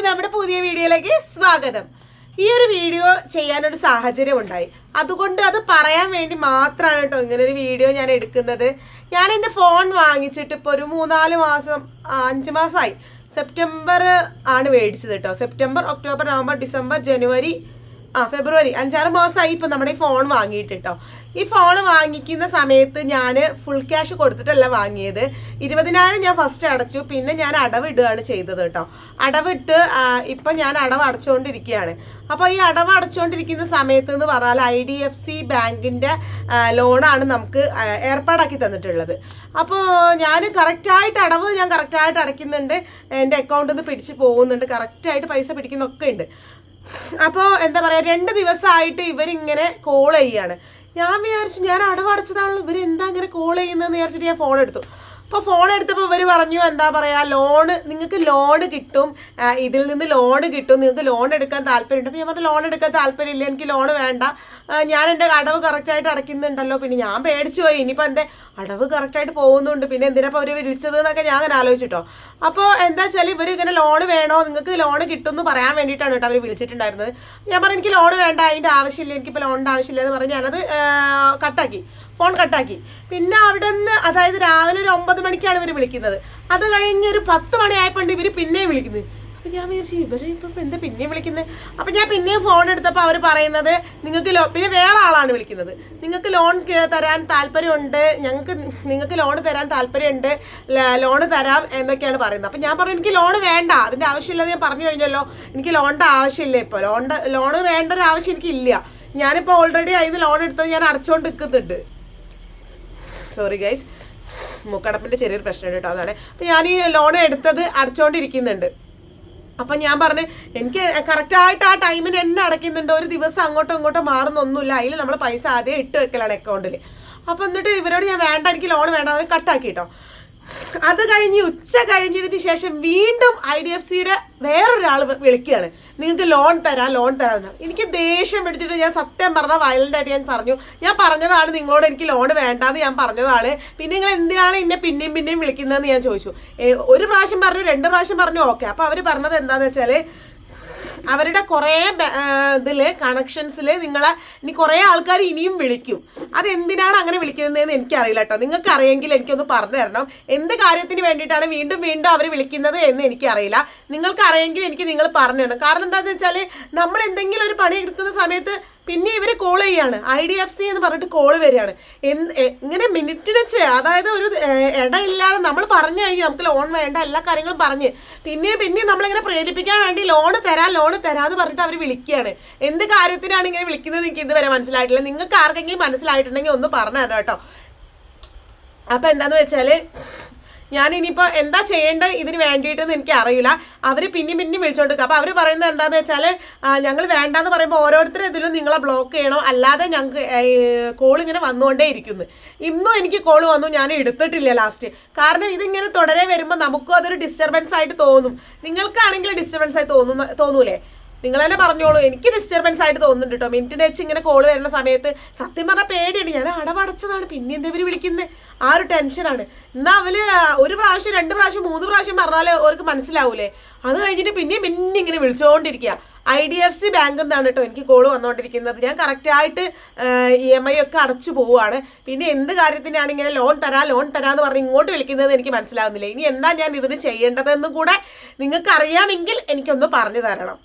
എല്ലാവർക്കും നമ്മുടെ പുതിയ വീഡിയോയിലേക്ക് സ്വാഗതം. ഈ ഒരു വീഡിയോ ചെയ്യാനൊരു സാഹചര്യം ഉണ്ടായി അതുകൊണ്ട് അത് പറയാൻ വേണ്ടി മാത്രമാണ് കേട്ടോ ഇങ്ങനെ ഒരു വീഡിയോ ഞാൻ എടുക്കുന്നത്. ഞാൻ എന്റെ ഫോൺ വാങ്ങിച്ചിട്ട് ഇപ്പോൾ ഒരു മൂന്നാൽ മാസം അഞ്ച് മാസമായി. സെപ്റ്റംബർ ആണ് മേടിച്ചത് കേട്ടോ. September October November December January ആ ഫെബ്രുവരി. അഞ്ചാറ് മാസമായി ഇപ്പം നമ്മുടെ ഈ ഫോൺ വാങ്ങിയിട്ട് കേട്ടോ ഈ ഫോൺ വാങ്ങിക്കുന്ന സമയത്ത് ഞാൻ ഫുൾ ക്യാഷ് കൊടുത്തിട്ടല്ല വാങ്ങിയത്. ഇരുപതിനായിരം ഞാൻ ഫസ്റ്റ് അടച്ചു. പിന്നെ ഞാൻ അടവിടുകയാണ് ചെയ്തത് കേട്ടോ അടവിട്ട് ഇപ്പം ഞാൻ അടവ് അടച്ചുകൊണ്ടിരിക്കുകയാണ് അപ്പോൾ ഈ അടവ് അടച്ചുകൊണ്ടിരിക്കുന്ന സമയത്ത് എന്ന് പറഞ്ഞാൽ ഐ ഡി എഫ് സി ബാങ്കിന്റെ ലോണാണ് നമുക്ക് ഏർപ്പാടാക്കി തന്നിട്ടുള്ളത്. അപ്പോൾ ഞാൻ കറക്റ്റായിട്ട് അടവ് ഞാൻ കറക്റ്റായിട്ട് അടയ്ക്കുന്നുണ്ട്. എന്റെ അക്കൗണ്ടിൽ നിന്ന് പിടിച്ച് പോകുന്നുണ്ട്. കറക്റ്റായിട്ട് പൈസ പിടിക്കുന്നൊക്കെ ഉണ്ട്. അപ്പോൾ എന്താ പറയുക രണ്ട് ദിവസമായിട്ട് ഇവരിങ്ങനെ കോൾ ചെയ്യാണ്. ഞാൻ വിചാരിച്ചു ഞാൻ അടവടച്ചതാണല്ലോ ഇവർ എന്താ ഇങ്ങനെ കോൾ ചെയ്യുന്നതെന്ന് വിചാരിച്ചിട്ട് ഞാൻ ഫോൺ എടുത്തു. അപ്പോൾ ഫോൺ എടുത്തപ്പോൾ ഇവർ പറഞ്ഞു എന്താ പറയുക ലോണ് നിങ്ങൾക്ക് ലോൺ കിട്ടും. ഇതിൽ നിന്ന് ലോൺ കിട്ടും. നിങ്ങൾക്ക് ലോൺ എടുക്കാൻ താല്പര്യമുണ്ട്. അപ്പോൾ ഞാൻ പറഞ്ഞു ലോൺ എടുക്കാൻ താല്പര്യമില്ല. എനിക്ക് ലോൺ വേണ്ട. ഞാൻ എന്റെ അടവ് കറക്റ്റായിട്ട് അടയ്ക്കുന്നുണ്ടല്ലോ. പിന്നെ ഞാൻ പേടിച്ചു പോയി. ഇനിയിപ്പോൾ എന്റെ അടവ് കറക്റ്റായിട്ട് പോകുന്നുണ്ട്. പിന്നെ എന്തിനപ്പോൾ അവർ വിളിച്ചത് എന്നൊക്കെ ഞാൻ അങ്ങനെ ആലോചിച്ചിട്ടോ. അപ്പോൾ എന്താ വെച്ചാൽ ഇവർ ഇങ്ങനെ ലോൺ വേണോ? നിങ്ങൾക്ക് ലോൺ കിട്ടും എന്ന് പറയാൻ വേണ്ടിയിട്ടാണ് കേട്ടോ അവർ വിളിച്ചിട്ടുണ്ടായിരുന്നത്. ഞാൻ പറഞ്ഞു എനിക്ക് ലോൺ വേണ്ട. അതിന്റെ ആവശ്യമില്ല. എനിക്കിപ്പോൾ ലോണിന്റെ ആവശ്യമില്ല. എന്ന് പറഞ്ഞ് ഞാനത് കട്ടാക്കി ഫോൺ കട്ടാക്കി. പിന്നെ അവിടെ നിന്ന് അതായത് രാവിലെ ഒരു ഒമ്പത് മണിക്കാണ് ഇവർ വിളിക്കുന്നത്. അത് കഴിഞ്ഞ് ഒരു പത്ത് മണിയായപ്പോണ്ട് ഇവർ പിന്നെയും വിളിക്കുന്നത്. അപ്പം ഞാൻ വിചാരിച്ചു ഇവരെ ഇപ്പം എന്താ പിന്നെയും വിളിക്കുന്നത് അപ്പം ഞാൻ പിന്നെയും ഫോൺ എടുത്തപ്പോൾ അവർ പറയുന്നത് നിങ്ങൾക്ക് ലോ പിന്നെ വേറെ ആളാണ് വിളിക്കുന്നത്. നിങ്ങൾക്ക് ലോൺ തരാൻ താല്പര്യമുണ്ട്. ഞങ്ങൾക്ക് നിങ്ങൾക്ക് ലോൺ തരാൻ താല്പര്യമുണ്ട്. ലോൺ തരാം എന്നൊക്കെയാണ് പറയുന്നത്. അപ്പം ഞാൻ പറഞ്ഞു എനിക്ക് ലോൺ വേണ്ട. അതിന്റെ ആവശ്യമില്ലാതെ ഞാൻ പറഞ്ഞു കഴിഞ്ഞല്ലോ. എനിക്ക് ലോണിന്റെ ആവശ്യമില്ല ഇപ്പോൾ ലോണിന്റെ ലോൺ വേണ്ട ഒരു ആവശ്യം എനിക്കില്ല. ഞാനിപ്പോൾ ഓൾറെഡി അതിന് ലോൺ എടുത്തത് ഞാൻ അടച്ചുകൊണ്ട് നിൽക്കുന്നുണ്ട് സോറി ഗൈസ് മൂക്കടപ്പിന്റെ ചെറിയൊരു പ്രശ്നമുണ്ട് കേട്ടോ അതാണ്. അപ്പം ഞാൻ ഈ ലോൺ എടുത്തത് അടച്ചുകൊണ്ടിരിക്കുന്നുണ്ട് അപ്പം ഞാൻ പറഞ്ഞു എനിക്ക് കറക്റ്റായിട്ട് ആ ടൈമിന് എന്നെ അടയ്ക്കുന്നുണ്ട്. ഒരു ദിവസം അങ്ങോട്ടും ഇങ്ങോട്ടും മാറുന്നൊന്നുമില്ല അതിൽ നമ്മൾ പൈസ ആദ്യം ഇട്ട് വെക്കലാണ് അക്കൗണ്ടിൽ അപ്പം എന്നിട്ട് ഇവരോട് ഞാൻ വേണ്ട എനിക്ക് ലോൺ വേണ്ട അത് കട്ടാക്കി കേട്ടോ. അത് കഴിഞ്ഞ് ഉച്ച കഴിഞ്ഞതിന് ശേഷം വീണ്ടും ഐ ഡി എഫ് സിയുടെ വേറൊരാൾ വിളിക്കുകയാണ്. നിങ്ങൾക്ക് ലോൺ തരാം ലോൺ തരാമെന്ന് എനിക്ക് ദേഷ്യം പിടിച്ചിട്ട് ഞാൻ സത്യം പറഞ്ഞ വയലന്റ് ആയിട്ട് ഞാൻ പറഞ്ഞു. ഞാൻ പറഞ്ഞതാണ് നിങ്ങളോട് എനിക്ക് ലോൺ വേണ്ടാന്ന് ഞാൻ പറഞ്ഞതാണ്. പിന്നെ നിങ്ങൾ എന്തിനാണ് എന്നെ പിന്നെയും പിന്നെയും വിളിക്കുന്നതെന്ന് ഞാൻ ചോദിച്ചു. ഒരു പ്രാവശ്യം പറഞ്ഞു രണ്ട് പ്രാവശ്യം പറഞ്ഞു ഓക്കെ. അപ്പോൾ അവർ പറഞ്ഞത് എന്താണെന്ന് വെച്ചാൽ അവരുടെ കുറേ ഇതിൽ കണക്ഷൻസിൽ നിങ്ങളെ ഇനി കുറേ ആൾക്കാർ ഇനിയും വിളിക്കും. അതെന്തിനാണ് അങ്ങനെ വിളിക്കുന്നതെന്ന് എനിക്കറിയില്ല കേട്ടോ നിങ്ങൾക്ക് അറിയെങ്കിൽ എനിക്കൊന്ന് പറഞ്ഞു തരണം. എന്ത് കാര്യത്തിന് വേണ്ടിയിട്ടാണ് വീണ്ടും വീണ്ടും അവർ വിളിക്കുന്നത് എന്ന് എനിക്കറിയില്ല. നിങ്ങൾക്ക് അറിയെങ്കിൽ എനിക്ക് നിങ്ങൾ പറഞ്ഞു തരണം. കാരണം എന്താണെന്ന് വെച്ചാൽ നമ്മൾ എന്തെങ്കിലും ഒരു പണി എടുക്കുന്ന സമയത്ത് പിന്നെ ഇവർ കോൾ ചെയ്യാണ്. ഐ ഡി എഫ് സി എന്ന് പറഞ്ഞിട്ട് കോൾ വരികയാണ്. ഇങ്ങനെ മിനിറ്റിന് അതായത് ഒരു ഇടയില്ലാതെ നമ്മൾ പറഞ്ഞു കഴിഞ്ഞ് നമുക്ക് ലോൺ വേണ്ട എല്ലാ കാര്യങ്ങളും പറഞ്ഞ്. പിന്നെയും പിന്നെയും നമ്മളിങ്ങനെ പ്രേരിപ്പിക്കാൻ വേണ്ടി ലോൺ തരാം ലോൺ തരാന്ന് പറഞ്ഞിട്ട് അവർ വിളിക്കുകയാണ്. എന്ത് കാര്യത്തിനാണ് ഇങ്ങനെ വിളിക്കുന്നത് എനിക്ക് ഇതുവരെ മനസ്സിലായിട്ടില്ല. നിങ്ങൾക്ക് ആർക്കെങ്കിലും മനസ്സിലായിട്ടുണ്ടെങ്കിൽ ഒന്ന് പറഞ്ഞു തരാം കേട്ടോ. അപ്പം എന്താന്ന് വെച്ചാൽ ഞാൻ ഇനിയിപ്പോൾ എന്താ ചെയ്യേണ്ടത് ഇതിന് വേണ്ടിയിട്ടെന്ന് എനിക്ക് അറിയില്ല. അവർ പിന്നെയും പിന്നെയും വിളിച്ചോണ്ടിരിക്കുക അപ്പോൾ അവർ പറയുന്നത് എന്താന്ന് വെച്ചാൽ ഞങ്ങൾ വേണ്ടാന്ന് പറയുമ്പോൾ ഓരോരുത്തരും ഇതിലും നിങ്ങളെ ബ്ലോക്ക് ചെയ്യണം? അല്ലാതെ ഞങ്ങൾക്ക് കോൾ ഇങ്ങനെ വന്നുകൊണ്ടേ ഇരിക്കുന്നു. ഇന്നും എനിക്ക് കോൾ വന്നു ഞാൻ എടുത്തിട്ടില്ല ലാസ്റ്റ് കാരണം ഇതിങ്ങനെ തുടരെ വരുമ്പോൾ നമുക്കും അതൊരു ഡിസ്റ്റർബൻസ് ആയിട്ട് തോന്നും. നിങ്ങൾക്കാണെങ്കിൽ ഡിസ്റ്റർബൻസ് ആയി തോന്നുന്ന തോന്നൂലേ? നിങ്ങൾ തന്നെ പറഞ്ഞോളൂ. എനിക്ക് ഡിസ്റ്റർബൻസ് ആയിട്ട് തോന്നുന്നുണ്ട് കേട്ടോ മിനിറ്റിന് വെച്ച് ഇങ്ങനെ കോൾ വരുന്ന സമയത്ത് സത്യം പറഞ്ഞാൽ പേടിയാണ്. ഞാൻ അടവടച്ചതാണ്. പിന്നെ എന്താ ഇവർ വിളിക്കുന്നത് ആ ഒരു ടെൻഷനാണ് എന്നാൽ അവർ ഒരു പ്രാവശ്യം രണ്ട് പ്രാവശ്യം മൂന്ന് പ്രാവശ്യം പറഞ്ഞാൽ അവർക്ക് മനസ്സിലാവൂലേ? അത് കഴിഞ്ഞിട്ട് പിന്നെയും പിന്നെ ഇങ്ങനെ വിളിച്ചുകൊണ്ടിരിക്കുക I D F C bank എന്നാണ് കേട്ടോ എനിക്ക് കോൾ വന്നുകൊണ്ടിരിക്കുന്നത് ഞാൻ കറക്റ്റായിട്ട് ഇ എം ഐ ഒക്കെ അടച്ചു പോവുകയാണ് പിന്നെ എന്ത് കാര്യത്തിനാണ് ഇങ്ങനെ ലോൺ തരാം ലോൺ തരാമെന്ന് പറഞ്ഞ് ഇങ്ങോട്ട് വിളിക്കുന്നത് എനിക്ക് മനസ്സിലാവുന്നില്ല. ഇനി എന്താ ഞാൻ ഇതിന് ചെയ്യേണ്ടതെന്ന് കൂടെ നിങ്ങൾക്ക് അറിയാമെങ്കിൽ എനിക്കൊന്ന് പറഞ്ഞു തരണം.